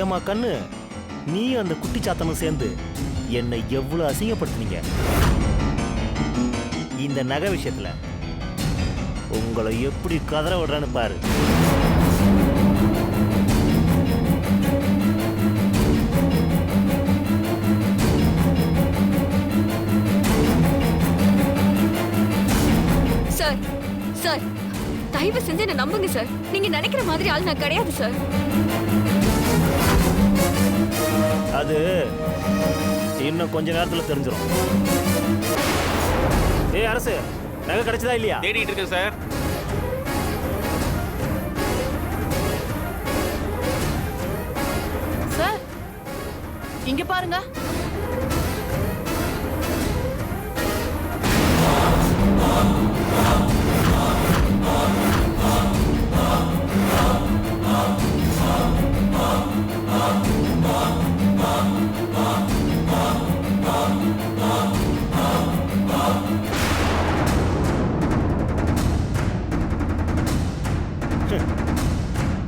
ஏமா கண்ணு? நீ அந்த குட்டி சாத்தனும் சேர்ந்து என்னை எவ்வளோ அசிங்கப்படுத்துனீங்க? இந்த நகை விஷயத்தில் உங்களை எப்படி கதற விடுறேன்னு பாரு. சார் சார் தயவு செஞ்சு என்ன நம்புங்க சார். நீங்க நினைக்கிற மாதிரி ஆள் நான் கிடையாது சார். இன்னும் கொஞ்ச நேரத்துல தெரிஞ்சிடும் ஏய் அரசு நகை கிடைச்சதா இல்லையா? தேடிட்டு இருக்கேன் சார். சார் இங்க பாருங்க.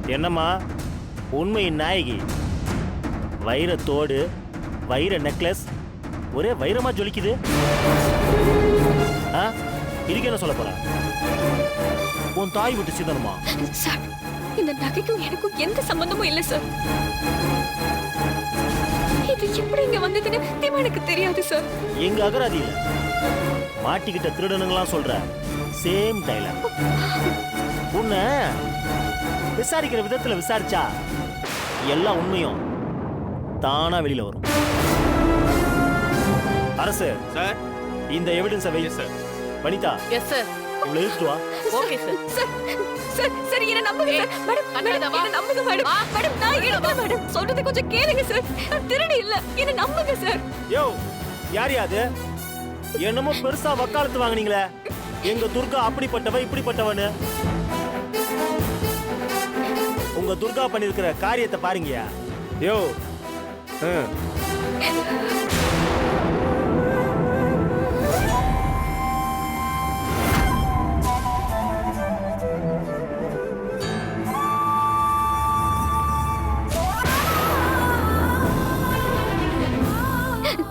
என்னம்மா? உண்மையின் நாயகி. வைரத்தோடு வைர நெக்லஸ் ஒரே வைரமா ஜொலிக்குது? ஆ? இதுக்கு என்ன சொல்ல போற? உன் தாய் விட்டு சிதனுமா சார் இந்த நகைக்கும் எனக்கும் எந்த சம்பந்தமும் இல்ல சார். இது எப்படி இங்க வந்ததுன்னு சத்தியமா எனக்கு தெரியாது சார். எங்க அகராதி இல்ல மாட்டிக்கிட்ட திருடனுங்களாம் சொல்ற சேம் டைலாக். உன்னை விசாரிக்கிற விதத்துல விசாரிச்சா எல்லா உண்மையும் தானா வெளியில வரும். அரசு சார். இந்த எவிடன்ஸை வை. சார் வனிதா எஸ் சார் இவ்வளவு இழுத்துட்டு வா. Okay sir sir sir sir என்ன நம்புங்க சார் மேடம் கண்ணாடி மேடம் வா. என்ன நம்புங்க மேடம் மேடம் நான் எடுத்தேன் மேடம் சொல்றதை கொஞ்சம் கேளுங்க சார் நான் திருடி இல்ல. என்ன நம்புங்க சார் யோ யார் யாது என்னமோ பெருசா வக்காலத்து வாங்குனீங்களே. எங்க துர்கா அப்படிப்பட்டவ இப்படிப்பட்டவன்னு. உங்க துர்கா பண்ணிருக்கிற காரியத்தை பாருங்கயா யோ.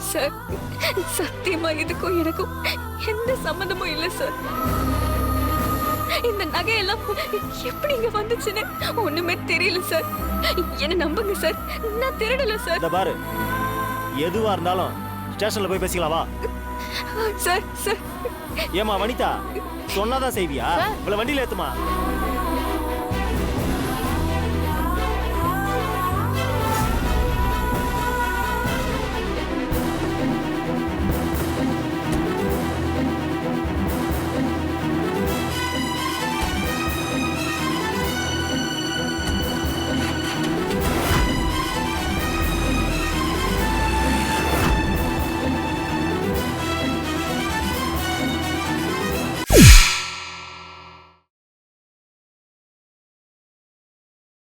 சார் சத்தியமா இதுக்கும் எனக்கும் எந்த சம்மந்தமும் இல்லை சார். இந்த நகையெல்லாம் எப்படி இங்க வந்துச்சுன்னு ஒண்ணுமே தெரியல சார் என்ன நம்புங்க சார் நான் திருடல சார் இந்த பாரு. எதுவா இருந்தாலும் ஸ்டேஷன்ல போய் பேசிக்கலாம் வா. சார் சார் ஏமா வனிதா சொன்னாதான் செய்வியா? இவ்வளவு வண்டியில ஏத்துமா?